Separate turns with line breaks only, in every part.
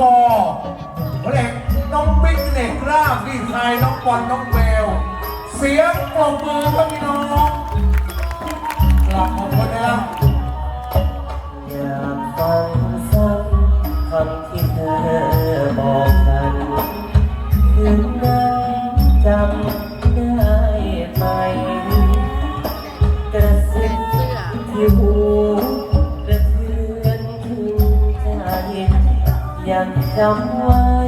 ปอเด็กน้องปิ๊กเด็กราบดีไทยน้องบอนน้องแวว เสียงปรบมือก็มีน้องกลับมาพนนะ
อยากฟังซ้ำคำที่เธอบอกกันคืนนั้นจำได้ไหมกระซิบที่หู 相问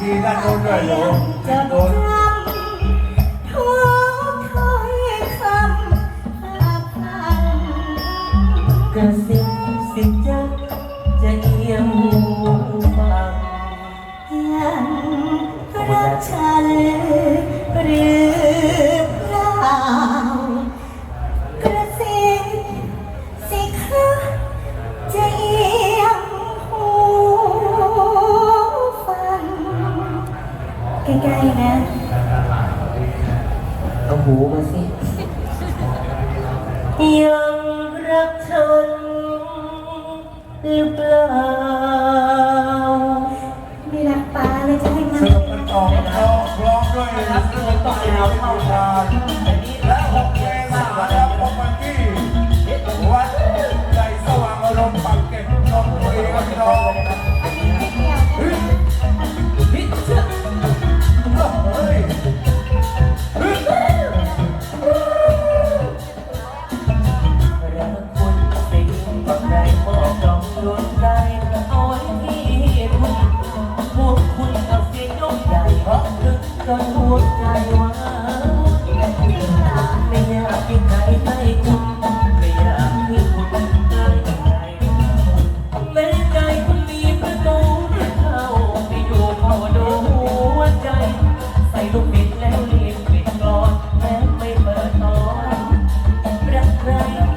ที่นั่
น
โน้
นด้
วยเห
รอด้นโน้น
มาสิ ยังรักฉันหรือเปล่า
ไม่รักป้าเลยจะให้มัน
สนุกันต่อนะร้องด้วยนะครับสนุต่อแล้วเข้าทานและหกเพลงสาแล้วพ
บกันที่วัดใจสว่างอารมณ์ปักเก็
ตลมบุรีครั
บพี่อ Right.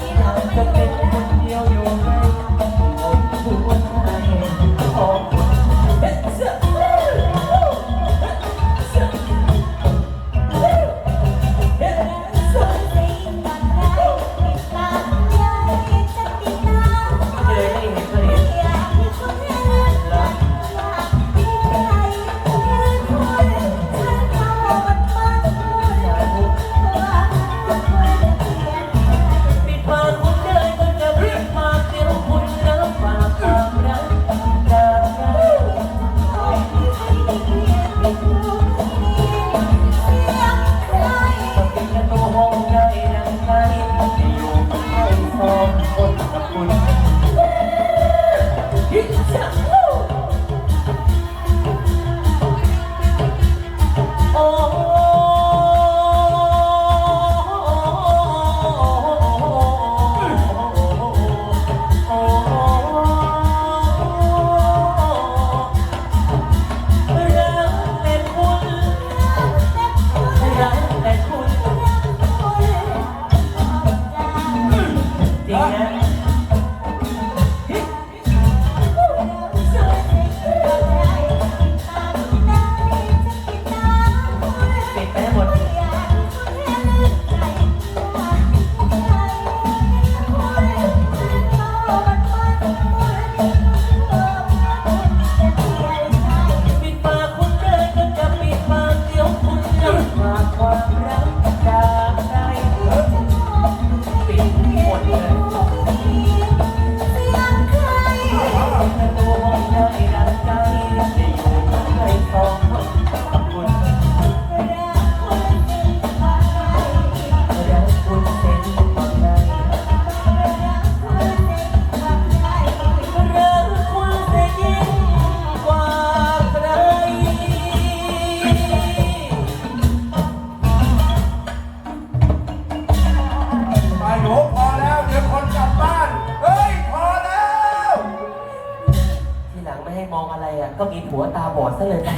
ก็มีผัวตาบอดซะเลยนะ